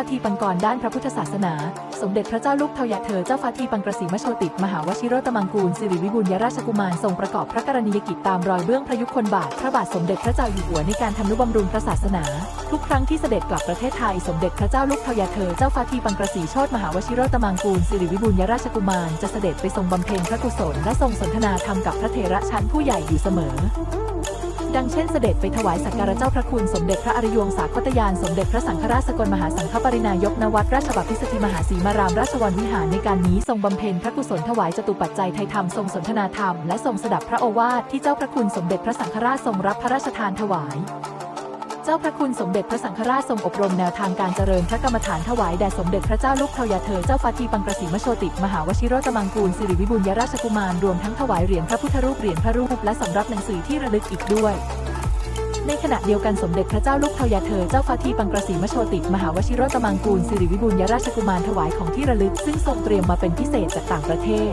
าทีปังกรด้านพระพุทธศาสนา สมเด็จพระเจ้าลูกเทวยาเธอเจ้าฟ้าทีปังกรสีมโชติมหาวชิโรตมังกูลสิริวิบูลยราชกุมารทรงประกอบพระกรณียกิจตามรอยเบื้องพระยุคลบาทพระบาทสมเด็จพระเจ้าอยู่หัวในการทำนุบำรุงพระศาสนา ทุกครั้งที่เสด็จกลับประเทศไทยสมเด็จพระเจ้าลูกเทวยาเธอเจ้าฟ้าทีปังกรสีโชตมหาวชิโรตมังกูลสิริวิบูลยราชกุมารจะเสด็จไปทรงบำเพ็ญพระกุศลและทรงสนทนาธรรมกับพระเถระชั้นผู้ใหญ่อยู่เสมอ ดังเช่นเสด็จไปถวายสักการะเจ้าพระคุณสมเด็จพระอริยวงศาคตยาน สมเด็จพระสังฆราชสกลมหาสังฆปรินายกนวัดราชบัพพิสถิมหาสีมารามราชวังวิหารในการนี้ทรงบำเพ็ญพระกุศลถวายจตุปัจจัยไทยธรรมทรงสนทนาธรรมและทรงสดับพระโอวาทที่เจ้าพระคุณสมเด็จพระสังฆราชทรงรับพระราชทานถวาย จ้าพระคุณสมเด็จพระสังฆราชทรงอบรมแนวทางการเจริญพระกรรมฐานถวายแด่สมเด็จพระเจ้าลูกเทวยาเธอเจ้าฟ้าทีปังกรสีมโชติ มหาวชิโรตมังกูลสิริวิบูลยราชกุมารรวมทั้งถวายเหรียญพระพุทธรูปเหรียญพระรูปและสำรับหนังสือที่ระลึกอีกด้วยในขณะเดียวกันสมเด็จพระเจ้าลูกเทวยาเธอเจ้าฟ้าทีปังกรสีมโชติ มหาวชิโรตมังกูลสิริวิบูลยราชกุมารถวายของที่ระลึก ซึ่งทรงเตรียมมาเป็นพิเศษจากต่างประเทศ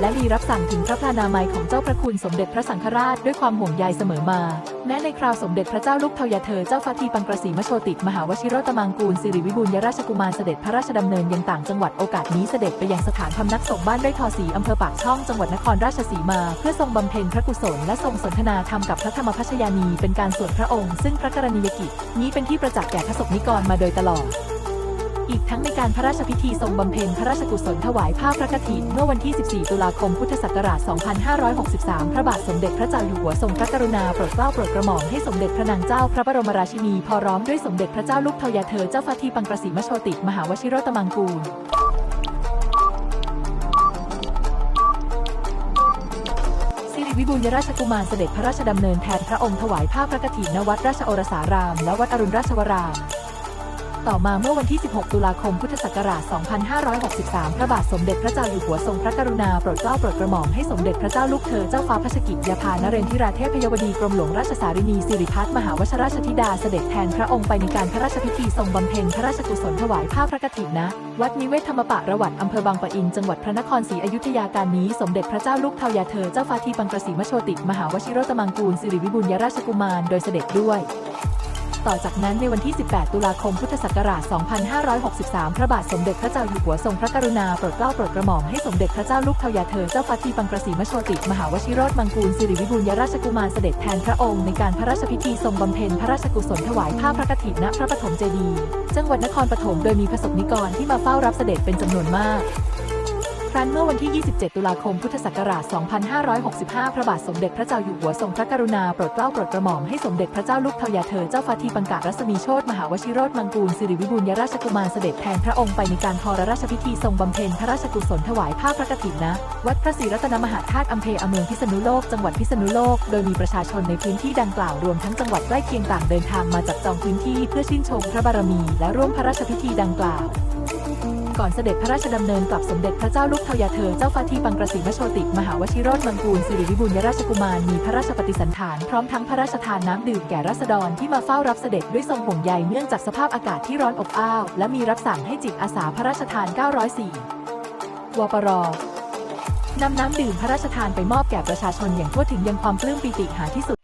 และมีรับสั่งถึงพระพลานามัยของเจ้าพระคุณสมเด็จพระสังฆราชด้วยความห่วงใยเสมอมา แม้ในคราวสมเด็จพระเจ้าลูกเทวยาเธอเจ้าฟ้าทีปังกระสีมโชติ มหาวชิโรตมังกูลสิริวิบูลยราชกุมารเสด็จพระราชดำเนินยังต่างจังหวัดโอกาสนี้เสด็จไปยังสถานพำนักสงฆ์บ้านไร่ทอสีอำเภอปากช่องจังหวัดนครราชสีมา เพื่อทรงบำเพ็ญพระกุศลและทรงสนทนาธรรมกับพระธรรมพัชยานีเป็นการส่วนพระองค์ ซึ่งพระกรณียกิจนี้เป็นที่ประจักษ์แก่พระสงฆ์นิกรมาโดยตลอด อีกทั้งในการพระราชพิธีทรงบำเพ็ญพระราชกุศลถวายผ้าพระกฐินเมื่อวันที่ 14 ตุลาคมพุทธศักราช 2563 พระบาทสมเด็จพระเจ้าอยู่หัวทรงพระกรุณาโปรดเกล้าโปรดกระหม่อมให้สมเด็จพระนางเจ้าพระบรมราชินีพอร้อมด้วยสมเด็จพระเจ้าลูกเทยาเธอเจ้าฟ้าทีปังกระสีมโชติ มหาวชิโรตมังกูลสิริวิบูลยราชกุมารเสด็จพระราชดำเนินแทนพระองค์ถวายผ้าพระกฐินณวัดราชโอรสาราม และวัดอรุณราชวราม ต่อมาเมื่อวันที่ 16 ตุลาคม พุทธศักราช 2563 พระบาทสมเด็จพระเจ้าอยู่หัวทรงพระกรุณาโปรดเกล้าโปรดกระหม่อมให้สมเด็จพระเจ้าลูกเธอเจ้าฟ้าพัชกิจยาภานเรนทิราเทพยวดีกรมหลวงราชสารินีสิริพัฒน์มหาวชราชธิดาเสด็จแทนพระองค์ไปในการพระราชพิธีทรงบำเพ็ญพระราชกุศลถวายผ้าพระกฐินนะ วัดนิเวศธรรมปะระวัดอำเภอบางปะอิน จังหวัดพระนครศรีอยุธยาการนี้สมเด็จพระเจ้าลูกเทวยาเธอเจ้าฟ้าทีปังกระสีมโชติ มหาวชิโรตมังกูลสิริวิบูลยราชกุมารโดยเสด็จด้วย ต่อจากนั้นในวันที่ 18 ตุลาคม พุทธศักราช 2563 พระบาทสมเด็จพระเจ้าอยู่หัวทรงพระกรุณาโปรดเกล้าโปรดกระหม่อมให้สมเด็จพระเจ้าลูกเทวยาเธอเจ้าฟ้าทีปังกระสีมโชติ มหาวชิโรตมังกูลสิริวิบูลยราชกุมารเสด็จแทนพระองค์ในการพระราชพิธีทรงบำเพ็ญพระราชกุศลถวายผ้าพระกฐินณพระปฐมเจดีย์จังหวัดนครปฐมโดยมีประสบนิกรที่มาเฝ้ารับเสด็จเป็นจำนวนมาก ครั้นเมื่อวันที่ 27 ตุลาคม พุทธศักราช 2565 พระบาทสมเด็จพระเจ้าอยู่หัวทรงพระกรุณาโปรดเกล้าโปรดกระหม่อมให้สมเด็จพระเจ้าลูกเทวยาเธอเจ้าฟ้าทีปังการัศมีโชตมหาวชิโรตมังกูลสิริวิบูลยราชกุมารเสด็จแทนพระองค์ไปในการทรราชพิธีทรงบำเพ็ญพระราชกุศลถวายผ้าพระกฐินนะ วัดพระศรีรัตนมหาธาตุอำเภออเมืองพิษณุโลกจังหวัดพิษณุโลก โดยมีประชาชนในพื้นที่ดังกล่าวรวมทั้งจังหวัดใกล้เคียงต่างเดินทางมาจับจองพื้นที่เพื่อชื่นชมพระบารมี และร่วมพระราชพิธีดังกล่าว ก่อนเสด็จพระราชดำเนินกลับสมเด็จพระเจ้าลูกเทวยาเธอเจ้าฟ้าทีปังกระสีมโชติ มหาวชิโรตมังกูลสิริวิบูลยราชกุมารมีพระราชปฏิสันถานพร้อมทั้งพระราชทานน้ำดื่มแก่ราษฎรที่มาเฝ้ารับเสด็จด้วยทรงห่วงใยเนื่องจากสภาพอากาศที่ร้อนอบอ้าว และมีรับสั่งให้จิตอาสาพระราชทาน 904 วปรนำน้ำดื่มพระราชทานไปมอบแก่ประชาชนอย่างทั่วถึงยังความปลื้มปิติหาที่สุด